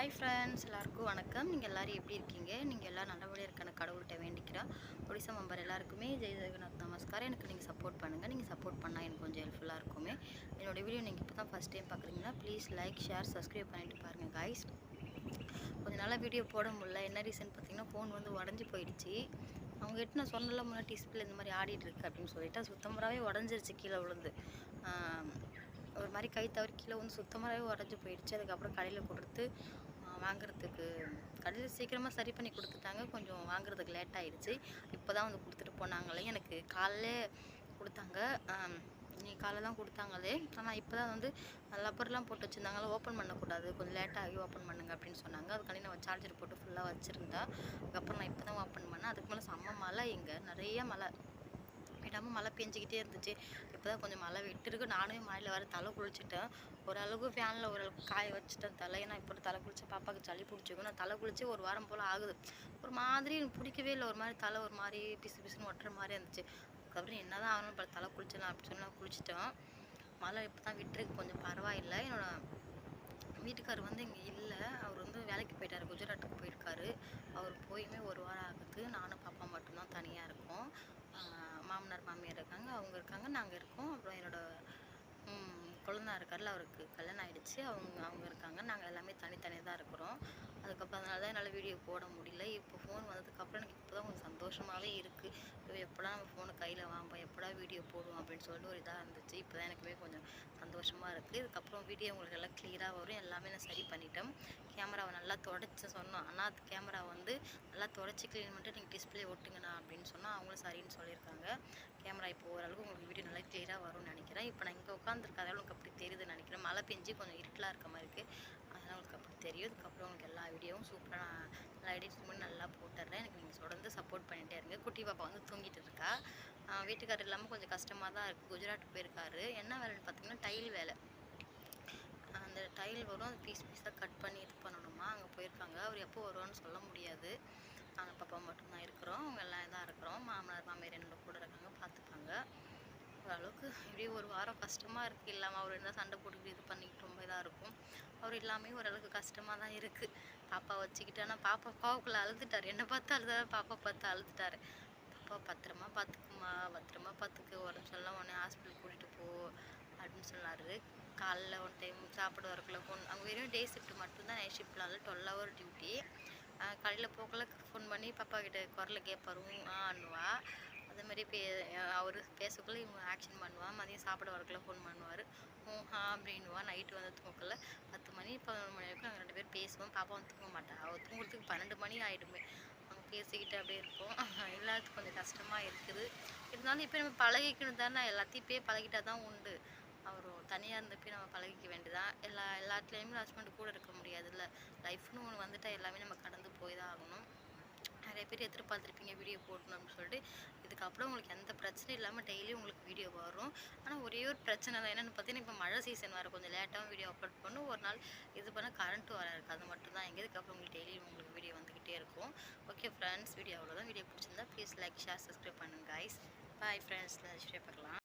Hi friends எல்லாருக்கும் வணக்கம். நீங்கள் எல்லோரும் எப்படி இருக்கீங்க? நீங்கள் எல்லாம் நல்லபடியாக இருக்கான கடவுள்கிட்ட வேண்டிக்கிறேன் ஒடிசா மெம்பர் எல்லாருக்குமே ஜெய் ஜெகநாத் நமஸ்காரம். எனக்கு நீங்கள் சப்போர்ட் பண்ணுங்கள் நீங்கள் சப்போர்ட் பண்ணால் எனக்கு கொஞ்சம் ஹெல்ப்ஃபுல்லாக இருக்குமே. என்னோடய வீடியோ நீங்கள் இப்போ தான் ஃபஸ்ட் டைம் பார்க்குறீங்கன்னா ப்ளீஸ் லைக் ஷேர் சப்ஸ்கிரைப் பண்ணிவிட்டு பாருங்கள் காய்ஸ் கொஞ்சம் நாளாக வீடியோ போட முடியல. என்ன ரீசன் பார்த்தீங்கன்னா ஃபோன் வந்து உடஞ்சி போயிடுச்சு. அவங்க கிட்ட நான் சொன்னல முன்னாடி டிஸ்பிளே இந்த மாதிரி ஆடிட்டு இருக்கு அப்படின்னு சொல்லிட்டு. சுத்தமராகவே உடஞ்சிருச்சு கீழே விழுந்து. ஒரு மாதிரி கை தவறி கீழே வந்து சுத்தமாகவே உடஞ்சி போயிடுச்சு. அதுக்கப்புறம் கடையில் கொடுத்து வாங்குறதுக்கு கடையில் சீக்கிரமாக சரி பண்ணி கொடுத்துட்டாங்க. கொஞ்சம் வாங்குறதுக்கு லேட் ஆகிடுச்சு இப்போ தான் வந்து கொடுத்துட்டு போனாங்களே. எனக்கு காலைல கொடுத்தாங்க. நீ காலைல தான் கொடுத்தாங்களே. ஆனால் இப்போ தான் வந்து லப்பர்லாம் போட்டு வச்சுருந்தாங்களா ஓப்பன் பண்ணக்கூடாது. கொஞ்சம் லேட்டாகி ஓப்பன் பண்ணுங்க அப்படின்னு சொன்னாங்க. அதுக்காண்டி நான் சார்ஜர் போட்டு ஃபுல்லாக வச்சுருந்தேன் அதுக்கப்புறம் நான் இப்போ தான் ஓப்பன் பண்ணேன். அதுக்கு மேலே செம்ம மழை இங்கே. நிறைய மழை. விடாமல் மழை பெஞ்சிக்கிட்டே இருந்துச்சு. இப்போ தான் கொஞ்சம் மழை விட்டுருக்கு. நானும் மழையில் வர தலை குளிச்சுட்டேன். ஓரளவுக்கு ஃபேனில் ஓரளவுக்கு காய வச்சுட்டேன் தலை. ஏன்னா இப்போ தலை குளிச்சு பாப்பாவுக்கு சளி பிடிச்சிக்கும். நான் தலை குளிச்சு ஒரு வாரம் போல் ஆகுது. ஒரு மாதிரி எனக்கு பிடிக்கவே இல்லை. ஒரு மாதிரி தலை ஒரு மாதிரி பிசு பிசுன்னு ஒட்டுற மாதிரி இருந்துச்சு. அதுக்கப்புறம் என்ன தான் ஆகணும் இப்போ தலை குளிச்சிடலாம் அப்படின்னு சொல்லி நான் குளிச்சிட்டேன். மழை இப்போ தான் விட்டுருக்கு. கொஞ்சம் பரவாயில்லை. என்னோடய வீட்டுக்கார் வந்து இங்கே இல்லை அவர் வந்து வேலைக்கு போயிட்டாரு குஜராத்துக்கு போயிருக்காரு அவர் போயுமே ஒரு வாரம் ஆகுது நானும் பாப்பா மட்டும்தான் தனியாக இருக்கோம் ஆஹ் மாமனார் மாமியார் இருக்காங்க. நாங்கள் இருக்கோம். அப்புறம் என்னோடய குழந்தை இருக்கார்ல அவருக்கு கல்யாணம் ஆகிடுச்சு அவங்க அவங்க இருக்காங்க. நாங்கள் எல்லாமே தனித்தனியாக தான் இருக்கிறோம். அதுக்கப்புறம் அதனால தான் என்னால் வீடியோ போட முடியல. இப்போ ஃபோன் வந்ததுக்கப்புறம் எனக்கு இப்போ தான் கொஞ்சம் சந்தோஷமாகவே இருக்குது எப்படா நம்ம ஃபோனை கையில் வாங்குவோம்? எப்படா வீடியோ போடுவோம்? அப்படின்னு சொல்லிட்டு ஒரு இதாக இருந்துச்சு. இப்போ தான் எனக்குமே கொஞ்சம் சந்தோஷமாக இருக்குது இதுக்கப்புறம் வீடியோ உங்களுக்கு எல்லாம் கிளியராக வரும். எல்லாமே நான் சரி பண்ணிட்டேன். கேமராவை நல்லா தொடச்சி சொன்னோம். ஆனால் அது கேமரா வந்து நல்லா தொடச்சி க்ளீன் பண்ணிட்டு நீங்கள் டிஸ்பிளே ஒட்டுங்கண்ணா அப்படின்னு சொன்னால் அவங்களும் சரின்னு சொல்லியிருக்காங்க. கேமரா இப்போ ஓரளவுக்கு உங்களுக்கு வீடியோ நல்லா கிளியராக வரும்னு நினைக்கிறேன். இப்போ நான் இங்கே உட்காந்துருக்கதால உங்களுக்கு அப்படி தெரியுதுன்னு நினைக்கிறேன். மழை பெஞ்சு கொஞ்சம் இருட்டலாக இருக்க மாதிரி இருக்குது அதனால் உங்களுக்கு அப்படி தெரியும். அதுக்கப்புறம் உங்களுக்கு எல்லா வீடியோவும் சூப்பராக நான் நல்லா எடிட் பண்ணி நல்லா போட்டுடுறேன் எனக்கு நீங்கள் தொடர்ந்து சப்போர்ட் பண்ணிகிட்டே இருங்க. குட்டி பாப்பா வந்து தூங்கிட்டு இருக்கா. வீட்டுக்காரர் இல்லாமல் கொஞ்சம் கஷ்டமாக தான் இருக்குது குஜராத் போயிருக்காரு. என்ன வேலைன்னு பார்த்தீங்கன்னா டைல் வேலை. அந்த டைல் வரும். அந்த பீஸ் பீஸாக கட் பண்ணி இது பண்ணணுமா? அங்கே போயிருக்காங்க. அவர் எப்போ வருவான்னு சொல்ல முடியாது. நாங்கள் பாப்பா மட்டும்தான் இருக்கிறோம். அவங்க எல்லாம் இதாக இருக்கிறோம். மாமனார் மாமியார் என்னோட கூட இருக்காங்க. பார்த்துப்பாங்க ஓரளவுக்கு இப்படியே ஒரு வாரம் கஷ்டமாக இருக்குது இல்லாமல் அவர் இருந்தால் சண்டை போட்டுக்கிட்டு இது பண்ணிக்கிட்டு ரொம்ப இதாக இருக்கும். அவர் இல்லாமல் ஓரளவுக்கு கஷ்டமாக தான் இருக்குது பாப்பா வச்சுக்கிட்டு ஆனால் பாப்பா பாவுக்குள்ளே அழுதுட்டார். என்னை பார்த்து அழுதாரு பாப்பா பார்த்து அழுதுட்டார். பாப்பா பத்திரமா பார்த்துக்குமா பத்திரமா பார்த்துக்கு உடம்பு சொல்ல உடனே ஹாஸ்பிட்டல் கூட்டிகிட்டு போ அப்படின்னு சொன்னார். காலைல ஒன் டைம் சாப்பிட வரக்குள்ள ஃபோன் அவங்க வெறும் டே ஷிஃப்ட் மட்டும்தான் நைட் ஷிஃப்ட்னால டுவெல் ஹவர் டியூட்டி காலையில் போக்கல ஃபோன் பண்ணி பாப்பா கிட்ட குரலை கேட்பாரு. ஆன்னுவா மாதிரி பே அவர் பேசக்குள்ளே இவங்க ஆக்ஷன் பண்ணுவாள் மதியம் சாப்பிட வரக்குள்ள ஃபோன் பண்ணுவார். ஹா அப்படின்வா நைட்டு வந்து தூக்கல பத்து மணி பதினொன்று மணி வரைக்கும் நாங்கள் ரெண்டு பேரும் பேசுவோம். பாப்பா வந்து தூங்க மாட்டேன் அவள் தூங்குறதுக்கு பன்னெண்டு மணி ஆகிடுமே அவங்க பேசிக்கிட்டு அப்படியே இருப்போம். எல்லாத்துக்கும் கொஞ்சம் கஷ்டமாக இருக்குது. இருந்தாலும் இப்போ நம்ம பழகிக்கணும் தானே. எல்லாத்தையும் போய் பழகிட்டா தான் உண்டு. அவர் தனியாக இருந்தப்போ நம்ம பழகிக்க வேண்டியதான் எல்லா எல்லாத்துலேயுமே ஹஸ்பண்ட் கூட இருக்க முடியாதுல்ல. லைஃப்னு ஒன்று வந்துட்டால் எல்லாமே நம்ம கடந்து போய் தான் ஆகணும். பேர் எதிர்பார்த்துருப்பீங்க வீடியோ போடணும்னு சொல்லிட்டு. இதுக்கப்புறம் உங்களுக்கு எந்த பிரச்சனையும் இல்லாமல் டெய்லியும் உங்களுக்கு வீடியோ வரும். ஆனால் ஒரே ஒரு பிரச்சனை தான். என்னென்னு பார்த்தீங்கன்னா இப்போ மழை சீசன் வர கொஞ்சம் லேட்டாகவும் வீடியோ அப்லோட் பண்ணும். ஒரு நாள் இது பண்ணால் கரண்ட்டு வர இருக்குது அது மட்டும் தான் எங்கே இதுக்கப்புறம் உங்களுக்கு டெய்லியும் உங்களுக்கு வீடியோ வந்துக்கிட்டே இருக்கும். ஓகே ஃப்ரெண்ட்ஸ் வீடியோ அவ்வளோதான் வீடியோ பிடிச்சிருந்தா ப்ளீஸ் லைக் ஷேர் சப்ஸ்கிரைப் பண்ணுங்க கைஸ் பாய் ஃப்ரெண்ட்ஸ் ஷேர் பார்க்கலாம்.